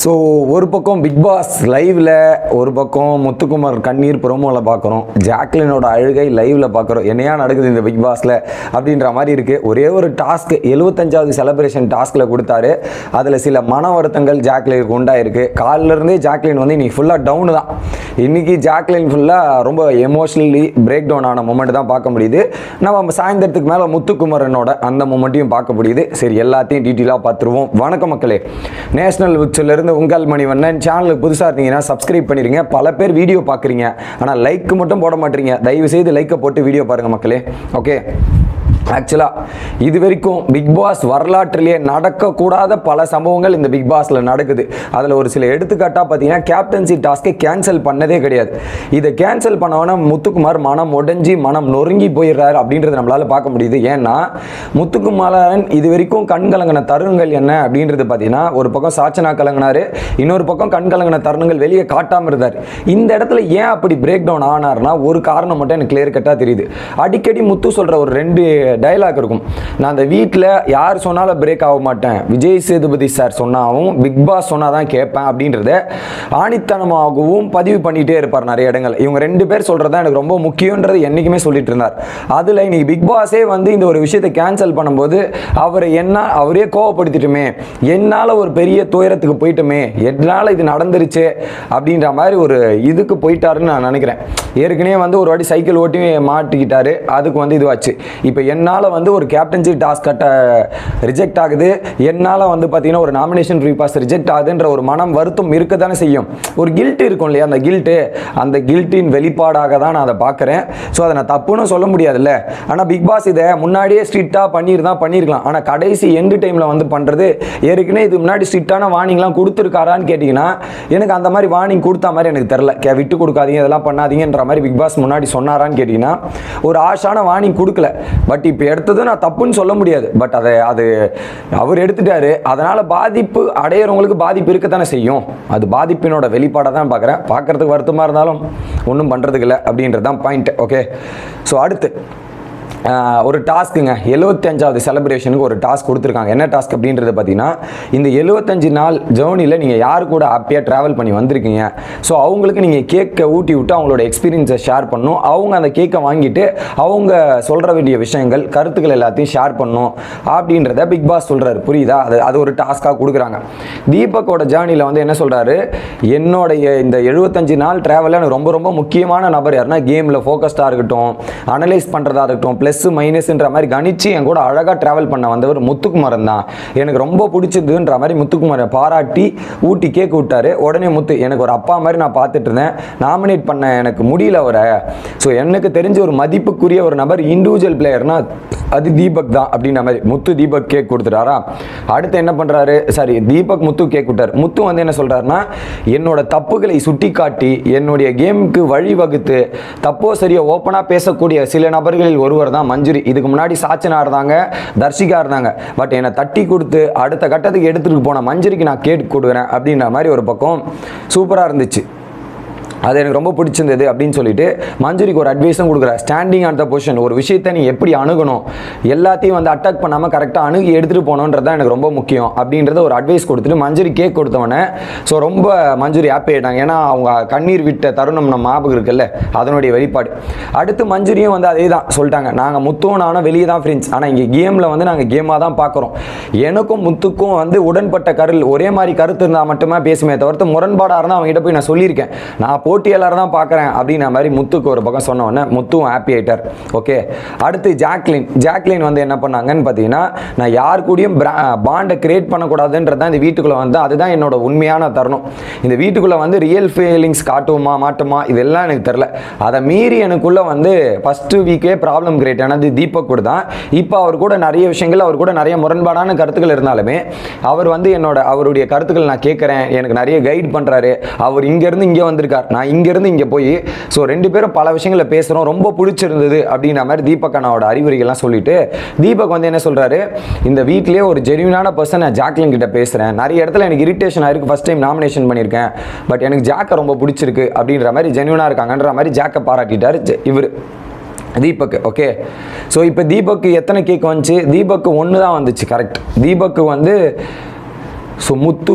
So ஒரு பக்கம் big pass லைவ்ல ஒரு பக்கம் முத்துக்குமார் கண்ணீர் ப்ரோமோவில் பார்க்குறோம் ஜாக்லினோட அழுகை லைவில் பார்க்குறோம் என்னையா நடக்குது இந்த பிக் அப்படின்ற மாதிரி இருக்குது ஒரே ஒரு டாஸ்க் எழுபத்தஞ்சாவது செலப்ரேஷன் டாஸ்கில் கொடுத்தாரு. அதில் சில மன வருத்தங்கள் ஜாக்லினுக்கு உண்டாயிருக்கு. காலில இருந்தே ஜாக்லின் வந்து இன்றைக்கி ஃபுல்லாக டவுனு தான். இன்றைக்கி ஜாக்லின் ஃபுல்லாக ரொம்ப எமோஷ்னலி பிரேக் டவுன் ஆன மூமெண்ட் தான் பார்க்க முடியுது. நம்ம சாயந்தரத்துக்கு மேலே முத்துக்குமரனோட அந்த மூமெண்ட்டையும் பார்க்க முடியுது. சரி எல்லாத்தையும் டீட்டெயிலாக பார்த்துருவோம். வணக்கம் மக்களே. நேஷனல் இருந்து உங்கள் மணிவண்ணன் சேனலுக்கு புதுசாக இருந்தீங்கன்னா சப்ஸ்கிரைப் பண்ணிடுங்க பல பேர் வீடியோ பார்க்குறீங்க. ஆனால் லைக் மட்டும் போட மாட்டீங்க. தயவு செய்து லைக்கை போட்டு வீடியோ பாருங்கள் மக்களே. ஓகே ஆக்சுவலாக இது வரைக்கும் பிக் பாஸ் வரலாற்றிலேயே நடக்கக்கூடாத பல சம்பவங்கள் இந்த பிக் பாஸில் நடக்குது. அதில் ஒரு சில எடுத்துக்காட்டாக பார்த்தீங்கன்னா கேப்டன்சி டாஸ்க்கை கேன்சல் பண்ணதே கிடையாது. இதை கேன்சல் பண்ணவன முத்துக்குமார் மனம் உடஞ்சி மனம் நொறுங்கி போயிடுறாரு அப்படின்றத நம்மளால் பார்க்க முடியுது. ஏன்னா முத்துக்குமாரன் இது வரைக்கும் கண் கலங்கின தருணங்கள் என்ன அப்படின்றது பார்த்தீங்கன்னா ஒரு பக்கம் சாச்சனா கலங்கினார் இன்னொரு பக்கம் கண் கலங்கின தருணங்கள் வெளியே காட்டாமல் இருந்தார். இந்த இடத்துல ஏன் அப்படி பிரேக் டவுன் ஆனார்னா ஒரு காரணம் மட்டும் எனக்கு கிளியர் கட்டாக தெரியுது. அடிக்கடி முத்து சொல்கிற ஒரு ரெண்டு டைலாக் இருக்கும். நான் அந்த வீட்டில் யார் சொன்னாலும் பிரேக் ஆக மாட்டேன். விஜய் சேதுபதி சார் சொன்னாவும் பிக் பாஸ் சொன்னால் தான் கேட்பேன் அப்படின்றத ஆணித்தனமாகவும் பதிவு பண்ணிகிட்டே இருப்பார் நிறைய இடங்கள் இவங்க ரெண்டு பேர் சொல்கிறது தான் எனக்கு ரொம்ப முக்கியன்றது என்றைக்குமே சொல்லிட்டு இருந்தார். அதில் இன்னைக்கு பிக் பாஸே வந்து இந்த ஒரு விஷயத்தை கேன்சல் பண்ணும்போது அவரை என்ன அவரே கோவப்படுத்திட்டுமே என்னால் ஒரு பெரிய துயரத்துக்கு போயிட்டுமே என்னால் இது நடந்துருச்சு அப்படின்ற மாதிரி ஒரு இதுக்கு போயிட்டாருன்னு நான் நினைக்கிறேன். ஏற்கனவே வந்து ஒரு வாட்டி சைக்கிள் ஓட்டி மாட்டிக்கிட்டாரு. அதுக்கு வந்து இதுவாச்சு. இப்போ என்ன என்னால் வந்து ஒரு கேப்டன்சி டாஸ்க் கட்ட ரிஜெக்ட் ஆகுது. என்னால் வந்து பார்த்தீங்கன்னா ஒரு நாமினேஷன் ரீபாஸ் பாஸ் ரிஜெக்ட் ஆகுதுன்ற ஒரு மனம் வருத்தம் இருக்க தானே செய்யும். ஒரு கில்ட் இருக்கும் இல்லையா அந்த கில்ட்டு அந்த கில்ட்டின் வெளிப்பாடாக தான் நான் அதை பார்க்குறேன். ஸோ அதை நான் தப்புன்னு சொல்ல முடியாதுல்ல. ஆனால் பிக் பாஸ் இதை முன்னாடியே ஸ்ட்ரிக்டாக பண்ணியிருந்தா பண்ணியிருக்கலாம். ஆனால் கடைசி எண்டு டைமில் வந்து பண்ணுறது ஏற்கனவே இது முன்னாடி ஸ்ட்ரிக்டான வார்னிங்லாம் கொடுத்துருக்காரான்னு கேட்டிங்கன்னா எனக்கு அந்த மாதிரி வார்னிங் கொடுத்த மாதிரி எனக்கு தெரில கே விட்டு கொடுக்காதீங்க இதெல்லாம் பண்ணாதீங்கன்ற மாதிரி பிக் பாஸ் முன்னாடி சொன்னாரான்னு கேட்டிங்கன்னா ஒரு ஆஷான வார்னிங் கொடுக்கல. பட் இப்போ எடுத்தது நான் தப்புன்னு சொல்ல முடியாது. பட் அதை அது அவர் எடுத்துட்டாரு. அதனால் பாதிப்பு அடையிறவங்களுக்கு பாதிப்பு இருக்கத்தானே செய்யும். அது பாதிப்பினோட வெளிப்பாடாக தான் பார்க்குறேன் பார்க்குறதுக்கு வருத்தமாக இருந்தாலும் ஒன்றும் பண்ணுறதுக்கு இல்லை அப்படின்றது தான் பாயிண்ட் ஓகே ஸோ அடுத்து. ஒரு டாஸ்க்குங்க. எழுபத்தஞ்சாவது செலிப்ரேஷனுக்கு ஒரு டாஸ்க் கொடுத்துருக்காங்க. என்ன டாஸ்க் அப்படின்றது பார்த்தீங்கன்னா இந்த எழுபத்தஞ்சு நாள் ஜேர்னியில் நீங்கள் யார் கூட ஹாப்பியாக ட்ராவல் பண்ணி வந்திருக்கீங்க? ஸோ அவங்களுக்கு நீங்கள் கேக்கை ஊட்டி விட்டு அவங்களோட எக்ஸ்பீரியன்ஸை ஷேர் பண்ணணும். அவங்க அந்த கேக்கை வாங்கிட்டு அவங்க சொல்கிற வேண்டிய விஷயங்கள் கருத்துக்கள் எல்லாத்தையும் ஷேர் பண்ணணும் அப்படின்றத பிக் பாஸ் சொல்கிறாரு புரியுதா? அது அது ஒரு டாஸ்க்காக கொடுக்குறாங்க. தீபக்கோட ஜேர்னியில் வந்து என்ன சொல்கிறாரு என்னுடைய இந்த எழுபத்தஞ்சு நாள் ட்ராவலில் எனக்கு ரொம்ப ரொம்ப முக்கியமான நபர் யாருன்னா கேமில் ஃபோக்கஸ்டாக இருக்கட்டும் அனலைஸ் பண்ணுறதா இருக்கட்டும் ப்ளஸ் மைனஸ்ன்ற மாதிரி கணிச்சு என் கூட அழகாக ட்ராவல் பண்ண வந்தவர் முத்துக்குமாரன் தான். எனக்கு ரொம்ப பிடிச்சதுன்ற மாதிரி முத்துக்குமாரன் பாராட்டி ஊட்டி கேக் விட்டாரு. உடனே முத்து எனக்கு ஒரு அப்பா மாதிரி நான் பார்த்துட்டு இருந்தேன். நாமினேட் பண்ண எனக்கு முடியல அவரை. ஸோ எனக்கு தெரிஞ்ச ஒரு மதிப்புக்குரிய ஒரு நபர் இண்டிவிஜுவல் பிளேயர்னா அது தீபக் தான் அப்படின்ற மாதிரி முத்து தீபக் கேக் கொடுத்துட்டாரா? அடுத்து என்ன பண்ணுறாரு சாரி தீபக் முத்து கேக் விட்டார். முத்து வந்து என்ன சொல்கிறாருன்னா என்னோட தப்புகளை சுட்டி காட்டி என்னுடைய கேமுக்கு வழிவகுத்து தப்போ சரியாக ஓப்பனாக பேசக்கூடிய சில நபர்களில் ஒருவர் தான் மஞ்சுரி. இதுக்கு முன்னாடி சாச்சனா இருந்தாங்க தர்ஷிகா இருந்தாங்க பட் என்னை தட்டி கொடுத்து அடுத்த கட்டத்துக்கு எடுத்துகிட்டு போன மஞ்சுரிக்கு நான் கேட்டு கொடுக்குறேன் அப்படின்ற மாதிரி ஒரு பக்கம் சூப்பராக இருந்துச்சு. அது எனக்கு ரொம்ப பிடிச்சிருந்தது அப்படின்னு சொல்லிட்டு மஞ்சுரிக்கு ஒரு அட்வைஸும் கொடுக்குற ஸ்டாண்டிங் ஆன் த பொசிஷன் ஒரு விஷயத்தை நீ எப்படி அணுகணும்? எல்லாத்தையும் வந்து அட்டாக் பண்ணாமல் கரெக்டாக அணுகி எடுத்துகிட்டு போகணுன்றது தான் எனக்கு ரொம்ப முக்கியம் அப்படின்றத ஒரு அட்வைஸ் கொடுத்துட்டு மஞ்சுரி கேக் கொடுத்தவொடனே ஸோ ரொம்ப மஞ்சுரி ஹாப்பி ஆகிட்டாங்க ஏன்னா அவங்க கண்ணீர் விட்ட தருணம் நம்ம ஞாபகம் இருக்குல்ல அதனுடைய வெளிப்பாடு. அடுத்து மஞ்சுரியும் வந்து அதே தான் சொல்லிட்டாங்க. நாங்கள் முத்துவும் நானும் வெளியே தான் ஃப்ரெண்ட்ஸ் ஆனால் இங்கே கேமில் வந்து நாங்கள் கேமாக தான் பார்க்குறோம். எனக்கும் முத்துக்கும் வந்து உடன்பட்ட கருள் ஒரே மாதிரி கருத்து இருந்தால் மட்டுமே பேசுமே தவிர்த்து முரண்பாடாக இருந்தால் அவங்ககிட்ட போய் நான் சொல்லியிருக்கேன். நான் போட்டியாளர் தான் பார்க்குறேன் அப்படின்ன மாதிரி முத்துக்கு ஒரு பக்கம் சொன்னோன்னே முத்துவும் ஹாப்பி ஆயிட்டார். ஓகே அடுத்து ஜாக்லின். ஜாக்லின் வந்து என்ன பண்ணாங்கன்னு பார்த்தீங்கன்னா நான் யார் கூடயும் பாண்டை கிரியேட் பண்ணக்கூடாதுன்றது தான் இந்த வீட்டுக்குள்ளே வந்து அதுதான் என்னோட உண்மையான தருணம். இந்த வீட்டுக்குள்ளே வந்து ரியல் ஃபீலிங்ஸ் காட்டுவோமா மாட்டோமா இதெல்லாம் எனக்கு தெரில. அதை மீறி எனக்குள்ளே வந்து ஃபஸ்ட்டு வீக்கே ப்ராப்ளம் கிரியேட் ஆனது தீபக் கூட தான். இப்போ அவர் கூட நிறைய விஷயங்கள் அவர் கூட நிறைய முரண்பாடான கருத்துக்கள் இருந்தாலுமே அவர் வந்து என்னோட அவருடைய கருத்துக்கள் நான் கேட்குறேன் எனக்கு நிறைய கைட் பண்ணுறாரு அவர் இங்கேருந்து இங்கே வந்திருக்கார். நான் இங்கேருந்து இங்கே போய் ஸோ ரெண்டு பேரும் பல விஷயங்களை பேசுகிறோம் ரொம்ப பிடிச்சிருந்தது அப்படின்ற மாதிரி தீபக் அண்ணாவோட அறிவுரைகள்லாம் சொல்லிட்டு தீபக் வந்து என்ன சொல்கிறாரு இந்த வீட்லேயே ஒரு ஜென்யூனான பர்சன் நான் ஜாக்லின் கிட்ட பேசுகிறேன் நிறைய இடத்துல எனக்கு இரிட்டேஷன் ஆயிருக்கு ஃபஸ்ட் டைம் நாமினேஷன் பண்ணியிருக்கேன். பட் எனக்கு ஜாக்கை ரொம்ப பிடிச்சிருக்கு அப்படின்ற மாதிரி ஜென்யூனாக இருக்காங்கன்ற மாதிரி ஜாக்கை பாராட்டிட்டார் இவர். தீபக் ஓகே ஸோ இப்போ தீபக்கு எத்தனை கேக் வந்துச்சு? தீபக்கு ஒன்று தான் வந்துச்சு கரெக்ட் தீபக்கு வந்து ஸோ முத்து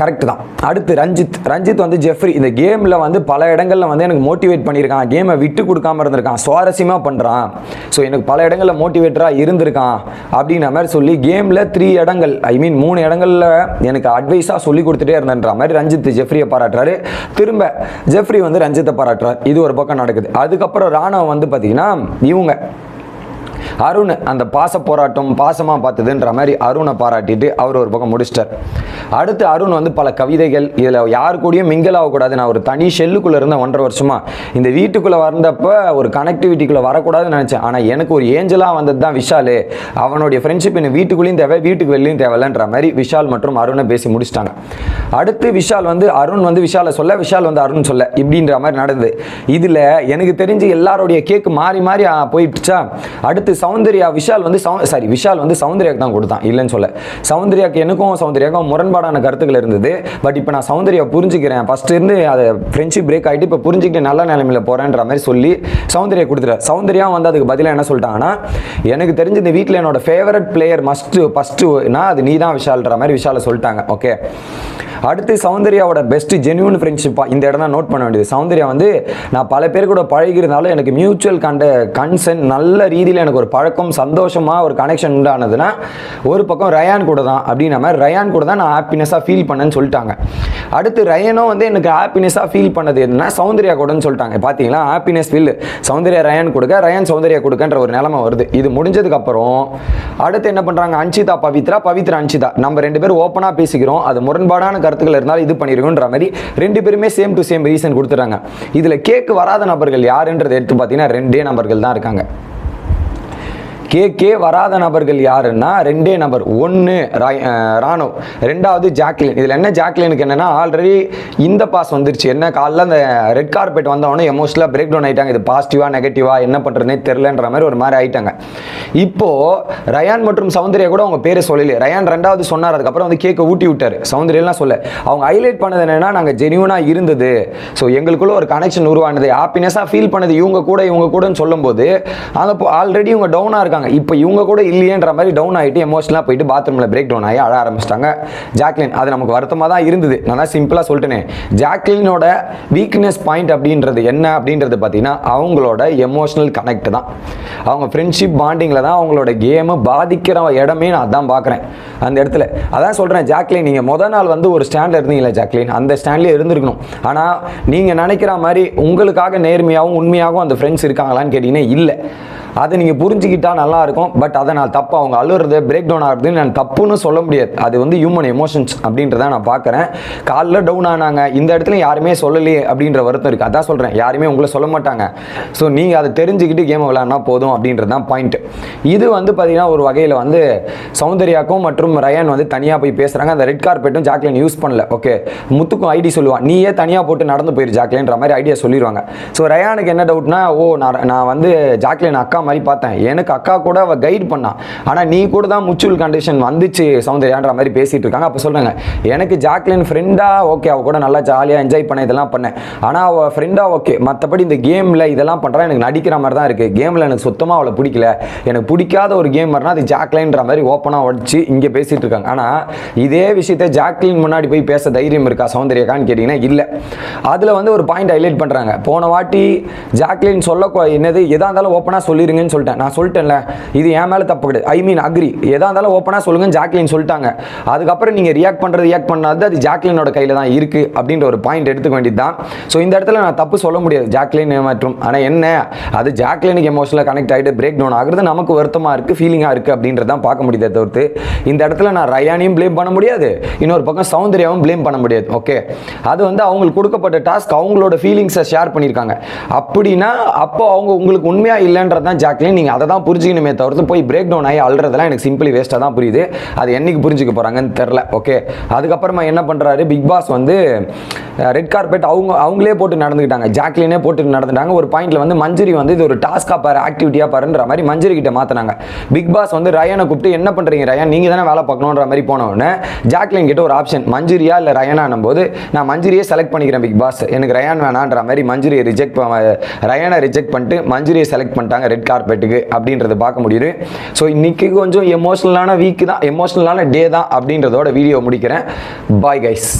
கரெக்ட் தான். அடுத்து ரஞ்சித். ரஞ்சித் வந்து ஜெஃப்ரி இந்த கேமில் வந்து பல இடங்களில் வந்து எனக்கு மோட்டிவேட் பண்ணியிருக்கான். கேமை விட்டு கொடுக்காம இருந்திருக்கான். சுவாரஸ்யமாக பண்ணுறான் ஸோ எனக்கு பல இடங்களில் மோட்டிவேட்டராக இருந்திருக்கான். அப்படின்ற மாதிரி சொல்லி கேமில் த்ரீ இடங்கள் ஐ மீன் மூணு இடங்களில் எனக்கு அட்வைஸாக சொல்லி கொடுத்துட்டே இருந்தன்ற மாதிரி ரஞ்சித் ஜெஃப்ரியை பாராட்டுறாரு. திரும்ப ஜெஃப்ரி வந்து ரஞ்சித்தை பாராட்டுறாரு. இது ஒரு பக்கம் நடக்குது. அதுக்கப்புறம் ராணவ வந்து பார்த்தீங்கன்னா இவங்க அருண் அந்த பாச போராட்டம் பாசமாக பார்த்ததுன்ற மாதிரி அருணை பாராட்டிட்டு அவர் ஒரு பக்கம் முடிச்சிட்டார். அடுத்து அருண் வந்து பல கவிதைகள் இதில் யார் கூடயும் மிங்கல் ஆகக்கூடாது நான் ஒரு தனி ஷெல்லுக்குள்ளே இருந்த ஒன்றரை வருஷமா. இந்த வீட்டுக்குள்ளே வந்தப்போ ஒரு கனெக்டிவிட்டிக்குள்ளே வரக்கூடாதுன்னு நினச்சேன். ஆனால் எனக்கு ஒரு ஏஞ்சலாக வந்தது தான் விஷால். அவனுடைய ஃப்ரெண்ட்ஷிப் எனக்கு வீட்டுக்குள்ளேயும் தேவை வீட்டுக்கு வெளியும் தேவையில்லைன்ற மாதிரி விஷால் மற்றும் அருணை பேசி முடிச்சிட்டாங்க. அடுத்து விஷால் வந்து அருண் வந்து விஷாலை சொல்ல விஷால் வந்து அருண் சொல்ல இப்படின்ற மாதிரி நடந்தது. இதில் எனக்கு தெரிஞ்சு எல்லாருடைய கேக்கு மாறி மாறி போயிடுச்சா? அடுத்து சௌந்தர்யா விஷால் வந்து சாரி விஷால் வந்து சௌந்தர்யாக்கு தான் கொடுத்தான். இல்லைன்னு சொல்ல. சௌந்தர்யாக்கு எனக்கும் சௌந்தர்யாக்கும் முரண்பாடான கருத்துக்கள் இருந்தது. பட் இப்போ நான் சௌந்தர்யா புரிஞ்சுக்கிறேன். ஃபஸ்ட்டு இருந்து அதை ஃப்ரெண்ட்ஷிப் பிரேக் ஆகிட்டு இப்போ புரிஞ்சுக்கிட்டு நல்ல நிலைமையில் போகிறேன்ற மாதிரி சொல்லி சௌந்தர்யா கொடுத்துட்டார். சௌந்தர்யா வந்து அதுக்கு பதிலாக என்ன சொல்லிட்டாங்கன்னா எனக்கு தெரிஞ்சு இந்த வீட்டில் என்னோட ஃபேவரட் பிளேயர் மஸ்ட்டு ஃபஸ்ட்டுனா அது நீ தான் விஷால்ன்ற மாதிரி விஷாலை சொல்லிட்டாங்க. ஓகே அடுத்து சௌந்தர்யாவோட பெஸ்ட் ஜென்யூன் ஃப்ரெண்ட்ஷிப்பாக இந்த இடம் தான் நோட் பண்ண வேண்டியது. சௌந்தர்யா வந்து நான் பல பேர் கூட பழகிருந்தாலும் எனக்கு மியூச்சுவல் கண்ட கன்சென்ட் நல்ல ரீதியில் எனக்கு ஒரு பழக்கம் சந்தோஷமாக ஒரு கனெக்ஷன் உண்டானதுன்னா ஒரு பக்கம் ரயான் கூட தான். அப்படின்ற மாதிரி ரயான் கூட தான் நான் ஹாப்பினஸாக ஃபீல் பண்ணேன்னு சொல்லிட்டாங்க. அடுத்து ரயனும் வந்து எனக்கு ஹாப்பினஸாக ஃபீல் பண்ணது என்னன்னா சௌந்தர்யா கூடன்னு சொல்லிட்டாங்க. பார்த்தீங்களா ஹாப்பினஸ் ஃபீல் சௌந்தர்யா ரயான் கொடுக்க ரயான் சௌந்தர்யா கொடுக்கன்ற ஒரு நிலமை வருது. இது முடிஞ்சதுக்கப்புறம் அடுத்து என்ன பண்ணுறாங்க அன்சிதா பவித்ரா பவித்ரா அன்சிதா நம்ம ரெண்டு பேரும் ஓப்பனாக பேசிக்கிறோம். அது முரண்பாடான கருத்துக்கள் இருந்தாலும் இது பண்ணிருக்கோன்ற மாதிரி ரெண்டு பேருமே சேம் டு சேம் ரீசன் கொடுத்துறாங்க இதில் கேக்கு வராத நபர்கள் யாருன்றதை எடுத்து பார்த்தீங்கன்னா ரெண்டே நபர்கள் தான் இருக்காங்க. கேக்கே வராத நபர்கள் யாருன்னா ரெண்டே நபர். ஒன்று ராணுவ் ரெண்டாவது ஜாக்லின். இதில் என்ன ஜாக்லினுக்கு என்னென்னா ஆல்ரெடி இந்த பாஸ் வந்துருச்சு. என்ன காலைல அந்த ரெட் கார்பெட் வந்தவொடனே எமோஷனலாக பிரேக் டவுன் ஆயிட்டாங்க. இது பாசிட்டிவாக நெகட்டிவாக என்ன பண்ணுறதுனே தெரிலன்ற மாதிரி ஒரு மாதிரி ஆகிட்டாங்க இப்போது ரயான் மற்றும் சௌந்தர்யா கூட அவங்க பேரை சொல்லலையே. ரயான் ரெண்டாவது சொன்னார் அதுக்கப்புறம் வந்து கேக்கை ஊட்டி விட்டார். சௌந்தர்யெல்லாம் சொல்ல அவங்க ஹைலைட் பண்ணது என்னென்னா நாங்கள் ஜெனியூனாக இருந்தது. ஸோ எங்களுக்குள்ள ஒரு கனெக்ஷன் உருவானது. ஹாப்பினஸாக ஃபீல் பண்ணது இவங்க கூட இவங்க கூடன்னு சொல்லும்போது அங்கே ஆல்ரெடி இவங்க டவுனாக இருக்காங்க. இப்போ இவங்க கூட இல்லையேன்ற மாதிரி டவுன் ஆகிட்டு எமோஷனலாக போயிட்டு பாத்ரூமில் பிரேக் டவுன் ஆகி அழ ஆரம்பிச்சிட்டாங்க. ஜாக்லின் அது நமக்கு வருத்தமாக தான் இருந்தது. நான் தான் சிம்பிளாக சொல்லிட்டேனே. ஜாக்லினோட வீக்னஸ் பாயிண்ட் அப்படின்றது என்ன அப்படின்றது பார்த்தீங்கன்னா அவங்களோட எமோஷனல் கனெக்ட் தான். அவங்க ஃப்ரெண்ட்ஷிப் பாண்டிங்கில் தான் அவங்களோட கேமை பாதிக்கிற இடமே நான் அதான் பார்க்குறேன். அந்த இடத்துல. அதான் சொல்கிறேன் ஜாக்லின் நீங்கள் மொதல் நாள் வந்து ஒரு ஸ்டாண்டில் இருந்தீங்களா ஜாக்லின்? அந்த ஸ்டாண்ட்லேயே இருந்திருக்கணும். ஆனால் நீங்கள் நினைக்கிற மாதிரி உங்களுக்காக நேர்மையாகவும் உண்மையாகவும் அந்த ஃப்ரெண்ட்ஸ் இருக்காங்களான்னு கேட்டிங்கன்னா இல்லை. அதை நீங்கள் புரிஞ்சுக்கிட்டா நல்லா இருக்கும். பட் அதை நான் தப்பு அவங்க அழுறது பிரேக் டவுன் ஆகுதுன்னு நான் தப்புன்னு சொல்ல முடியாது. அது வந்து ஹியூமன் எமோஷன்ஸ் அப்படின்றத நான் பார்க்குறேன். காலைல டவுன் ஆனாங்க. இந்த இடத்துல யாருமே சொல்லலையே அப்படின்ற வருத்தம் இருக்குது அதான் சொல்கிறேன் யாருமே உங்களை சொல்ல மாட்டாங்க. ஸோ நீங்கள் அதை தெரிஞ்சுக்கிட்டு கேமை விளையாடினா போதும் அப்படின்றது தான் பாயிண்ட் இது வந்து பார்த்தீங்கன்னா ஒரு வகையில் வந்து சௌந்தர்யாக்கும் மற்றும் ரயான் வந்து தனியாக போய் பேசுகிறாங்க அந்த ரெட் கார்பெட்டும் ஜாக்லின் யூஸ் பண்ணல. ஓகே முத்துக்கும் ஐடி சொல்லுவான் நீயே தனியாக போட்டு நடந்து போயிரு ஜாக்லின்ற மாதிரி ஐடியா சொல்லிடுவாங்க ஸோ ரயானுக்கு என்ன டவுட்னா ஓ நான் நான் வந்து ஜாக்லின் அக்கா மாதிரி பார்த்தேன். எனக்கு அக்கா கூட அவள் கைட் பண்ணான் ஆனால் நீ கூட தான் முச்சுவல் கண்டிஷன் வந்துச்சு சௌந்தர்யான்ற மாதிரி பேசிட்டு இருக்காங்க. அப்போ சொல்கிறாங்க எனக்கு ஜாக்லின் ஃப்ரெண்டாக ஓகே அவள் கூட நல்லா ஜாலியாக என்ஜாய் பண்ண இதெல்லாம் பண்ணேன். ஆனால் அவள் ஃப்ரெண்டாக ஓகே மற்றபடி இந்த கேமில் இதெல்லாம் பண்ணுறா எனக்கு நடிக்கிற மாதிரி தான் இருக்குது கேமில் எனக்கு சுத்தமாக அவளை பிடிக்கல. எனக்கு பிடிக்காத ஒரு கேமர்னா அது ஜாக்லைன்ற மாதிரி ஓப்பனாக உடச்சு இங்கே பேசிட்டு இருக்காங்க. ஆனால் இதே விஷயத்தை ஜாக்லின் முன்னாடி போய் பேச தைரியம் இருக்கா சௌந்தர்யாக்கான்னு கேட்டிங்கன்னா இல்லை. அதில் வந்து ஒரு பாயிண்ட் ஹைலைட் பண்ணுறாங்க போன வாட்டி ஜாக்லின் சொல்ல என்னது எதாக இருந்தாலும் ஓப்பனாக சொல்லிருங்கன்னு சொல்லிட்டேன். நான் சொல்லிட்டேன்ல இது என் மேலே தப்பு கிடையாது. ஐ மீன் அக்ரி எதாக இருந்தாலும் ஓப்பனாக சொல்லுங்கன்னு ஜாக்லின் சொல்லிட்டாங்க. அதுக்கப்புறம் நீங்கள் ரியாக்ட் பண்ணுறது ரியாக்ட் பண்ணாது அது ஜாக்லினோட கையில் தான் இருக்குது அப்படின்ற ஒரு பாயிண்ட் எடுத்துக்க வேண்டியது தான் ஸோ இந்த இடத்துல நான் தப்பு சொல்ல முடியாது. ஜாக்லின் மற்றும் ஆனால் என்ன? அது ஜாக்லினுக்கு எமோஷனலாக கனெக்ட் ஆகிட்டு பிரேக் டவுன் ஆகுறது நமக்கு வருத்தமாக இருக்குது ஃபீலிங்காக இருக்குது அப்படின்றதான் பார்க்க முடியுதே தவிர்த்து இந்த இடத்துல நான் ரயானையும் ப்ளேம் பண்ண முடியாது. இன்னொரு பக்கம் சௌந்தர்யாவும் ப்ளேம் பண்ண முடியாது. ஓகே அது வந்து அவங்களுக்கு கொடுக்கப்பட்ட டாஸ்க் அவங்களோட ஃபீலிங்ஸை ஷேர் பண்ணியிருக்காங்க. அப்படின்னா அப்போ அவங்க உங்களுக்கு உண்மையாக இல்லைன்றது தான் ஜாக்லின் நீங்கள் அதை தான் புரிஞ்சுக்கணுமே தவிர்த்து போய் பிரேக் டவுன் ஆகி அழுறதெல்லாம் எனக்கு சிம்பிளி வேஸ்ட்டாக தான் புரியுது. அது என்னைக்கு புரிஞ்சுக்க போகிறாங்கன்னு தெரில ஓகே அதுக்கப்புறமா என்ன பண்ணுறாரு பிக் பாஸ் வந்து ரெட் கார்பெட் அவங்க அவங்களே போட்டு நடந்துக்கிட்டாங்க. ஜாக்லினே போட்டு நடந்துட்டாங்க. ஒரு பாயிண்ட்ல வந்து மஞ்சரி வந்து இது ஒரு டாஸ்காக பாரு ஆக்டிவிட்டியாக பாருன்ற மாதிரி மஞ்சரி கிட்ட மாற்றினாங்க பிக் பாஸ் வந்து ரயனை கூப்பிட்டு என்ன பண்ணுறீங்க ரயன் நீங்கள் தானே வேலை பார்க்கணுன்ற மாதிரி போனவுடனே ஜாக்லின் கிட்ட ஒரு ஆப்ஷன் மஞ்சுரியா இல்லை ரயனானும் போது நான் மஞ்சுரியே செலக்ட் பண்ணிக்கிறேன் பிக் பாஸ் எனக்கு ரயான் வேணான்ற மாதிரி மஞ்சுரியை ரிஜெக்ட் ரயனை ரிஜெக்ட் பண்ணிட்டு மஞ்சுரியை செலக்ட் பண்ணிட்டாங்க ரெட் கார்பெட்டுக்கு அப்படின்றத பார்க்க முடியுது. ஸோ இன்னைக்கு கொஞ்சம் எமோஷ்னலான வீக் தான் எமோஷ்னலான டே தான் அப்படின்றதோட வீடியோ முடிக்கிறேன். Bye guys